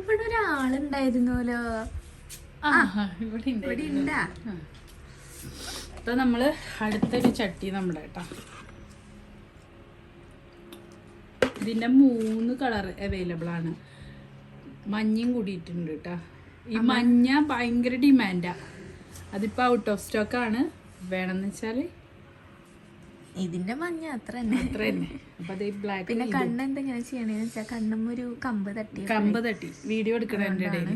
ഇവിടെ ഒരാളുണ്ടായിരുന്നല്ലോ ഇവിടെ ഉണ്ട്. അപ്പൊ നമ്മൾ അടുത്തൊരു ചട്ടി നമ്മുടെ കേട്ടോ. ഇതിന്റെ മൂന്ന് കളർ അവൈലബിൾ ആണ്. മഞ്ഞയും കൂടിയിട്ടുണ്ട് കേട്ടോ. ഈ മഞ്ഞ ഭയങ്കര ഡിമാൻഡാ അതിപ്പോ ഔട്ട് ഓഫ് സ്റ്റോക്ക് ആണ്. വേണമെന്ന് വെച്ചാൽ ഇതിന്റെ മഞ്ഞ അത്ര തന്നെ. അത്ര തന്നെ. അപ്പൊ അതേ ബ്ലാക്ക് പിന്നെ കണ്ണ് എന്തെങ്ങനെ ചെയ്യണേന്ന് വെച്ചാൽ കണ്ണും ഒരു കമ്പ് തട്ടി കമ്പ് തട്ടി. വീഡിയോ എടുക്കണതിന്റെ ഇടയിൽ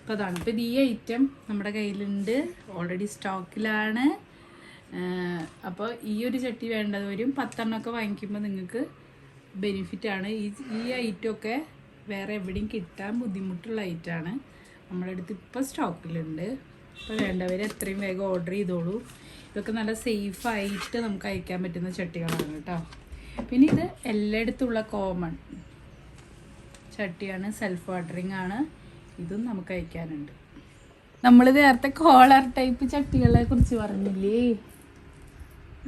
അപ്പോൾ അതാണ്. ഇപ്പൊ ഈ ഐറ്റം നമ്മുടെ കയ്യിലുണ്ട്. ഓൾറെഡി സ്റ്റോക്കിലാണ് അപ്പോൾ ഈ ഒരു ചട്ടി വേണ്ടത് വരും. പത്തെണ്ണമൊക്കെ വാങ്ങിക്കുമ്പോൾ നിങ്ങൾക്ക് ബെനിഫിറ്റ് ആണ്. ഈ ഈ ഐറ്റം ഒക്കെ വേറെ എവിടെയും കിട്ടാൻ ബുദ്ധിമുട്ടുള്ള ഐറ്റമാണ് നമ്മുടെ അടുത്ത് ഇപ്പോൾ സ്റ്റോക്കിലുണ്ട് അപ്പോൾ വേണ്ടവർ എത്രയും വേഗം ഓർഡർ ചെയ്തോളൂ. ഇതൊക്കെ നല്ല സേഫ് ആയിട്ട് നമുക്ക് അയക്കാൻ പറ്റുന്ന ചട്ടികളാണ് കേട്ടോ. പിന്നെ ഇത് എല്ലായിടത്തുള്ള കോമൺ ചട്ടിയാണ് സെൽഫ് വാട്ടറിങ് ആണ്. ഇതും നമുക്ക് അയക്കാനുണ്ട്. നമ്മൾ നേരത്തെ കോളർ ടൈപ്പ് ചട്ടികളെ കുറിച്ച് പറഞ്ഞില്ലേ?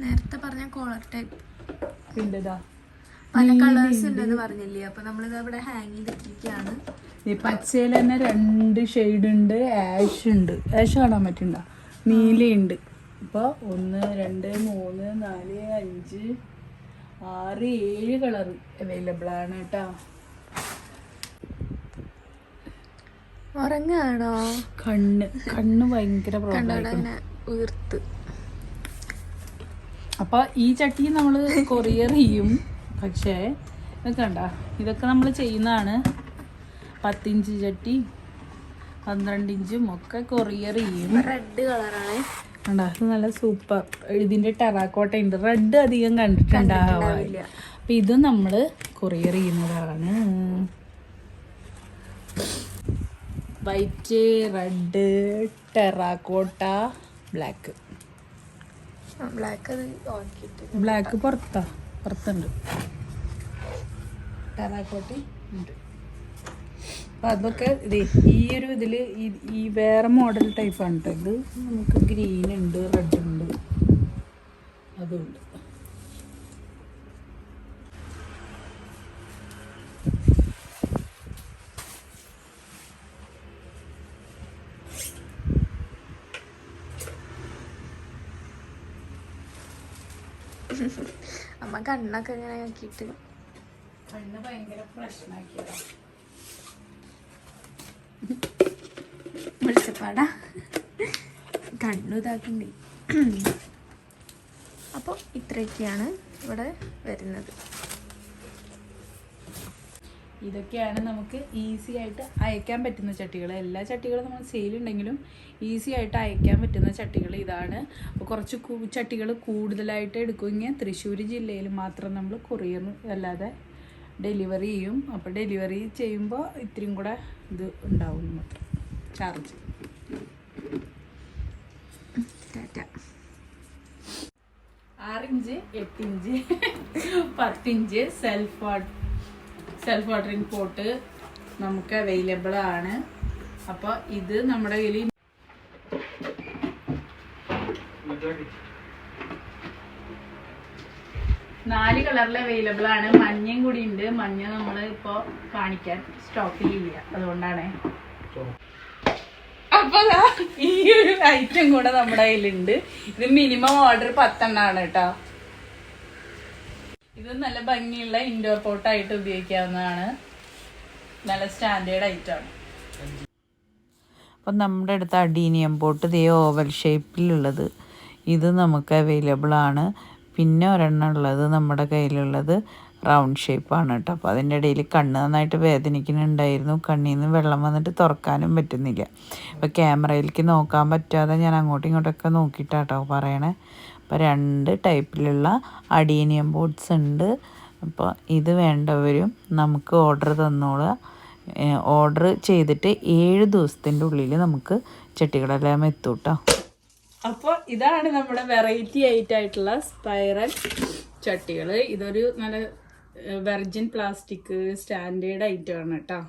നേരത്തെ പറഞ്ഞ കോളർ ടൈപ്പ് ഉണ്ടതാ. പല കളേഴ്സ് ഉണ്ടെന്ന് പറഞ്ഞില്ലേ? അപ്പൊ നമ്മളിത് അവിടെ ഹാങ് ചെയ്തിട്ടിരിക്കുകയാണ് ഈ പച്ചയിൽ തന്നെ രണ്ട് ഷെയ്ഡ് ഉണ്ട് ആഷ് ഉണ്ട്. ആഷ് കാണാൻ പറ്റണ്ട? നീലയുണ്ട് ഇപ്പോൾ ഒന്ന് രണ്ട് മൂന്ന് നാല് അഞ്ച് ആറ് ഏഴ് കളർ അവൈലബിൾ ആണ് കേട്ടോ ഉറങ്ങാണോ? കണ്ണ്. കണ്ണ് ഭയങ്കര ഉയർത്ത്. അപ്പൊ ഈ ചട്ടി നമ്മൾ കൊറിയർ ചെയ്യും. പക്ഷേ ഇതൊക്കെ കണ്ട ഇതൊക്കെ നമ്മൾ ചെയ്യുന്നതാണ്. പത്തിഞ്ച് ചട്ടി പന്ത്രണ്ട് ഇഞ്ചും ഒക്കെ കൊറിയർ ചെയ്യും. റെഡ് കളറാണ്. കണ്ട? അത് നല്ല സൂപ്പർ. ഇതിന്റെ ടെറാക്കോട്ട ഉണ്ട്. റെഡ് അധികം കണ്ടിട്ടുണ്ടാവില്ല. അപ്പൊ ഇത് നമ്മൾ കൊറിയർ ചെയ്യുന്നതാണ്. White red terracotta black. Black black പുറത്താ പുറത്തുണ്ട്. ടെറാക്കോട്ടി ഉണ്ട്. അപ്പം അതൊക്കെ ഇത് ഈ ഒരു ഇതിൽ ഈ ഈ വേറെ മോഡൽ ടൈപ്പാണ് കേട്ടോ ഇത് നമുക്ക് ഗ്രീൻ ഉണ്ട് റെഡ് ഉണ്ട്. അതുണ്ട് അമ്മ കണ്ണൊക്കെ ഇങ്ങനെ ആക്കിയിട്ട്? കണ്ണ് ഭയങ്കര പ്രശ്നമാക്കിയതാണ് വിളിച്ചപ്പാടാ. കണ്ണു ഇതാക്കണ്ടേ അപ്പോൾ ഇത്രയൊക്കെയാണ് ഇവിടെ വരുന്നത്. ഇതൊക്കെയാണ് നമുക്ക് ഈസി ആയിട്ട് അയക്കാൻ പറ്റുന്ന ചട്ടികൾ. എല്ലാ ചട്ടികളും നമ്മൾ സെയിലുണ്ടെങ്കിലും ഈസി ആയിട്ട് അയക്കാൻ പറ്റുന്ന ചട്ടികൾ ഇതാണ്. അപ്പോൾ കുറച്ച് ചട്ടികൾ കൂടുതലായിട്ട് എടുക്കുമെങ്കിൽ തൃശ്ശൂർ ജില്ലയിൽ മാത്രം നമ്മൾ കൊറിയർ അല്ലാതെ ഡെലിവറി ചെയ്യും. അപ്പോൾ ഡെലിവറി ചെയ്യുമ്പോൾ ഇത്രയും കൂടെ ഇത് ഉണ്ടാവും മാത്രം. ചാർജ് ആറിഞ്ച് എട്ടിഞ്ച് പത്തിഞ്ച് self what self watering pot നമുക്ക് അവൈലബിൾ ആണ്. അപ്പോൾ ഇത് നമ്മുടെ കയ്യിൽ നാല് കളറിൽ അവൈലബിൾ ആണ്. മഞ്ഞയും കൂടി ഉണ്ട്. മഞ്ഞ നമ്മൾ ഇപ്പോൾ കാണിക്കാൻ സ്റ്റോക്കിലില്ല അതുകൊണ്ടാണ്. അപ്പൊ ഈ ഒരു ഐറ്റം കൂടെ നമ്മുടെ കയ്യിലുണ്ട്. ഇത് മിനിമം ഓർഡർ പത്തെണ്ണാണ് കേട്ടോ. ഇത് നല്ല ഭംഗിയുള്ള ഇൻഡോർ പോട്ടായിട്ട് ഉപയോഗിക്കാവുന്നതാണ്. നല്ല സ്റ്റാൻഡേർഡ് ഐറ്റമാണ് അപ്പം നമ്മുടെ അടുത്ത് അഡീനിയം പോട്ട് ഇതേ ഓവൽ ഷേപ്പിലുള്ളത് ഇത് നമുക്ക് അവൈലബിൾ ആണ്. പിന്നെ ഒരെണ്ണം ഉള്ളത് നമ്മുടെ കയ്യിലുള്ളത് റൗണ്ട് ഷേപ്പാണ് കേട്ടോ. അപ്പോൾ അതിന്റെ ഇടയിൽ കണ്ണ് നന്നായിട്ട് വേദനിക്കുന്നുണ്ടായിരുന്നു. കണ്ണിൽ നിന്ന് വെള്ളം വന്നിട്ട് തുറക്കാനും പറ്റുന്നില്ല. അപ്പോൾ ക്യാമറയിലേക്ക് നോക്കാൻ പറ്റാതെ ഞാൻ അങ്ങോട്ടും ഇങ്ങോട്ടൊക്കെ നോക്കിയിട്ടാട്ടോ പറയണേ. അപ്പോൾ രണ്ട് ടൈപ്പിലുള്ള അഡീനിയം ബോട്ട്സ് ഉണ്ട്. അപ്പോൾ ഇത് വേണ്ടവരും നമുക്ക് ഓർഡർ തന്നോളുക. ഓർഡർ ചെയ്തിട്ട് ഏഴ് ദിവസത്തിന്റെ ഉള്ളിൽ നമുക്ക് ചട്ടികളെല്ലാം എത്തും കേട്ടോ. അപ്പോൾ ഇതാണ് നമ്മുടെ വെറൈറ്റി ആയിട്ടുള്ള സ്പൈറൽ ചട്ടികൾ ഇതൊരു നല്ല വെർജിൻ പ്ലാസ്റ്റിക് സ്റ്റാൻഡേർഡ് ഐറ്റം ആണ് കേട്ടോ.